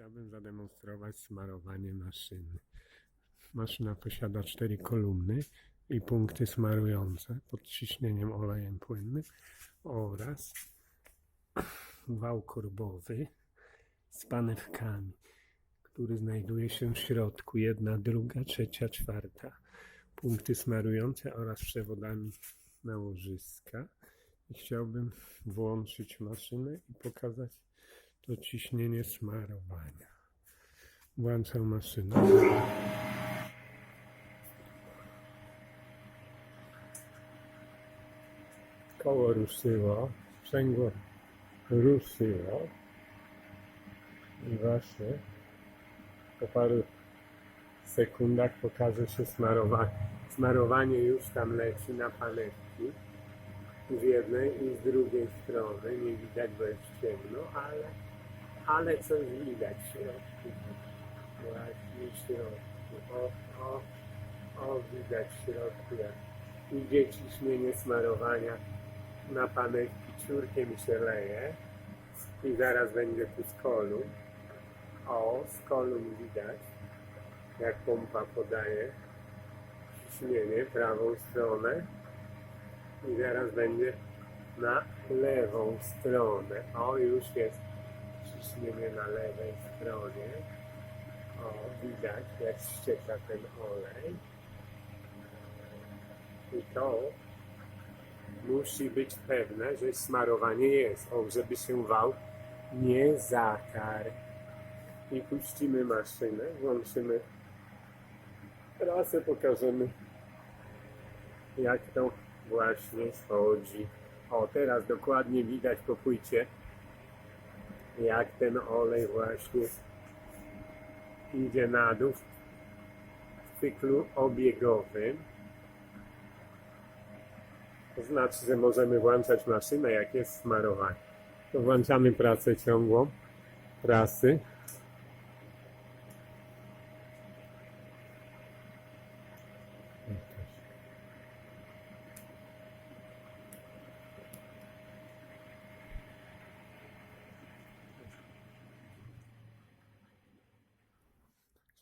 Chciałbym zademonstrować smarowanie maszyny. Maszyna posiada cztery kolumny i punkty smarujące pod ciśnieniem olejem płynnym oraz wał korbowy z panewkami, który znajduje się w środku. Jedna, druga, trzecia, czwarta. Punkty smarujące oraz przewodami na łożyska. I chciałbym włączyć maszynę i pokazać to ciśnienie smarowania. Włączam maszynę. Koło ruszyło, sprzęgło ruszyło i właśnie po paru sekundach pokaże się smarowanie. Smarowanie już tam leci na panewki z jednej i z drugiej strony. Nie widać, bo jest ciemno, ale, ale coś widać w środku. Właśnie w środku. O, o, o, widać w środku, jak idzie ciśnienie smarowania na panewki ciurkiem się leje i zaraz będzie tu z kolumn. O, z kolumn widać, jak pompa podaje ciśnienie prawą stronę i zaraz będzie na lewą stronę. O, już jest ciśnienie na lewej stronie. O, widać jak ścieka ten olej. I to musi być pewne, że smarowanie jest, o, żeby się wał nie zatarł. I puścimy maszynę, włączymy prasę, pokażemy jak to właśnie chodzi. O, teraz dokładnie widać po jak ten olej właśnie idzie na dół w cyklu obiegowym. To znaczy, że możemy włączać maszynę, jak jest smarowanie. To włączamy pracę ciągłą, prasy.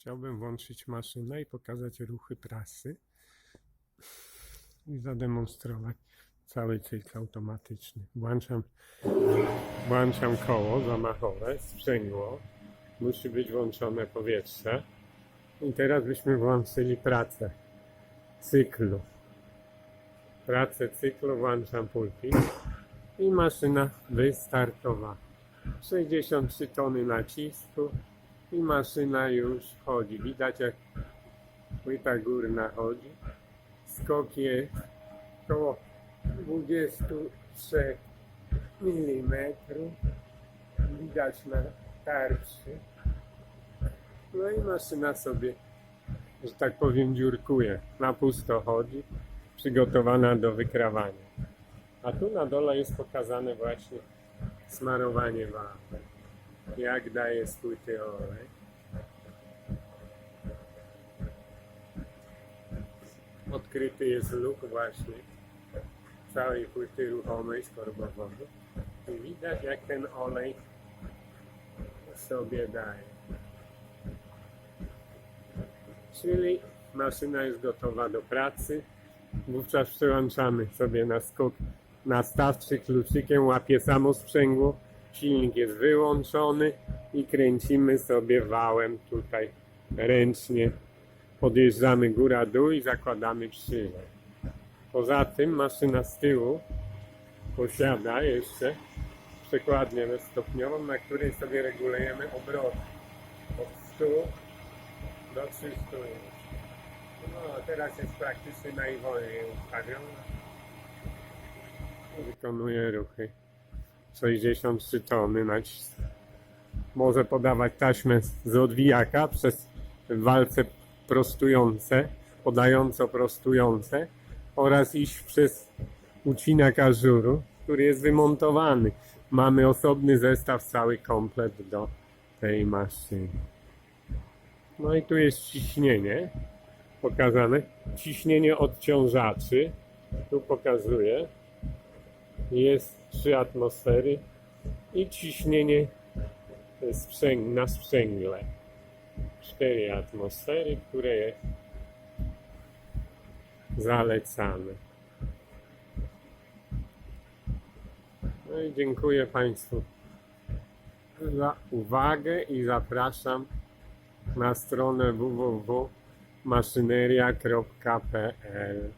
Chciałbym włączyć maszynę i pokazać ruchy prasy i zademonstrować cały cykl automatyczny. Włączam, włączam koło zamachowe, sprzęgło. Musi być włączone powietrze. I teraz byśmy włączyli pracę cyklu. Pracę cyklu włączam pulpit i maszyna wystartowała. 63 tony nacisku i maszyna już chodzi. Widać jak płyta górna chodzi. Skok jest około 23 mm. Widać na tarczy. No i maszyna sobie, że tak powiem, dziurkuje. Na pusto chodzi, przygotowana do wykrawania. A tu na dole jest pokazane właśnie smarowanie wapę jak daje płyty olej. Odkryty jest luk właśnie całej płyty ruchomej z korbowodu. I widać jak ten olej sobie daje. Czyli maszyna jest gotowa do pracy. Wówczas przełączamy sobie na skok nastawczy kluczykiem, łapie samo sprzęgło silnik jest wyłączony i kręcimy sobie wałem tutaj ręcznie. Podjeżdżamy góra-dół i zakładamy przylej. Poza tym maszyna z tyłu posiada jeszcze przekładnię bezstopniową, na której sobie regulujemy obroty od 100 do 300 już. No teraz jest praktycznie najwolniej ustawiona. Wykonuje ruchy. 63 tony nacisk. Może podawać taśmę z odwijaka przez walce prostujące, podająco prostujące oraz iść przez ucinak ażuru, który jest wymontowany. Mamy osobny zestaw, cały komplet do tej maszyny. No i tu jest ciśnienie pokazane. Ciśnienie odciążaczy. Tu pokazuję. Jest 3 atmosfery i ciśnienie na sprzęgle. Cztery atmosfery, które zalecamy. No i dziękuję Państwu za uwagę i zapraszam na stronę www.maszyneria.pl